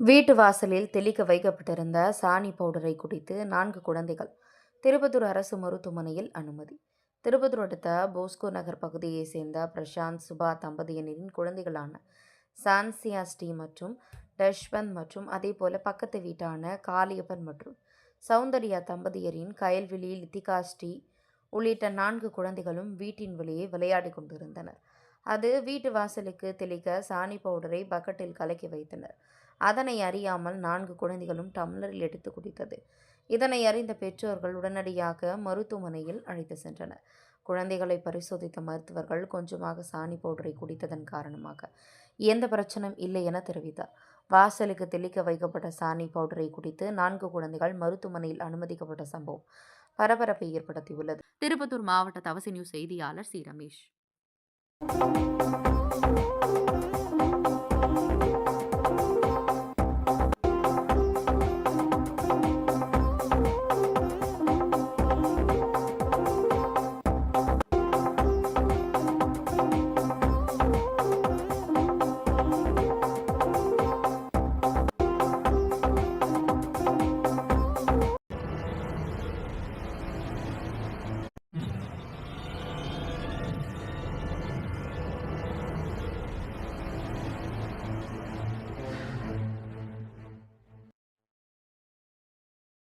வீட்டு வாசலில் தெளிக்க வைக்கப்பட்டிருந்த சாணி பவுடரை குடித்து நான்கு குழந்தைகள். திருப்பத்தூர் அரசு மருத்துவமனையில் அனுமதி. திருப்பத்தூர் அடுத்த போஸ்கோ நகர் பகுதியைச் சேர்ந்த பிரசாந்த் சுபா தம்பதியினரின் குழந்தைகளான சான்சியாஸ்டி மற்றும் டஷ்வந்த் மற்றும் அதே போல பக்கத்து வீட்டான காளியப்பன் மற்றும் சௌந்தர்யா தம்பதியரின் கயல்விழி லித்திகா ஸ்ரீ உள்ளிட்ட நான்கு குழந்தைகளும் வீட்டின் வெளியே விளையாடி கொண்டிருந்தனர். அது வீட்டு வாசலுக்கு தெளிக்க சாணி பவுடரை பக்கெட்டில் கலக்கி வைத்தனர். அதனை அறியாமல் நான்கு குழந்தைகளும் டம்ளரில் எடுத்து குடித்தது. இதனை அறிந்த பெற்றோர்கள் உடனடியாக மருத்துவமனையில் அழைத்து சென்றனர். குழந்தைகளை பரிசோதித்த மருத்துவர்கள் கொஞ்சமாக சாணி பவுடரை குடித்ததன் காரணமாக எந்த பிரச்சனையும் இல்லை என தெரிவித்தார். வாசலுக்கு தெளிக்க வைக்கப்பட்ட சாணி பவுடரை குடித்து நான்கு குழந்தைகள் மருத்துவமனையில் அனுமதிக்கப்பட்ட சம்பவம் பரபரப்பை ஏற்படுத்தியுள்ளது. திருப்பத்தூர் மாவட்ட தவசி நியூஸ் செய்தியாளர் சி. ரமேஷ்.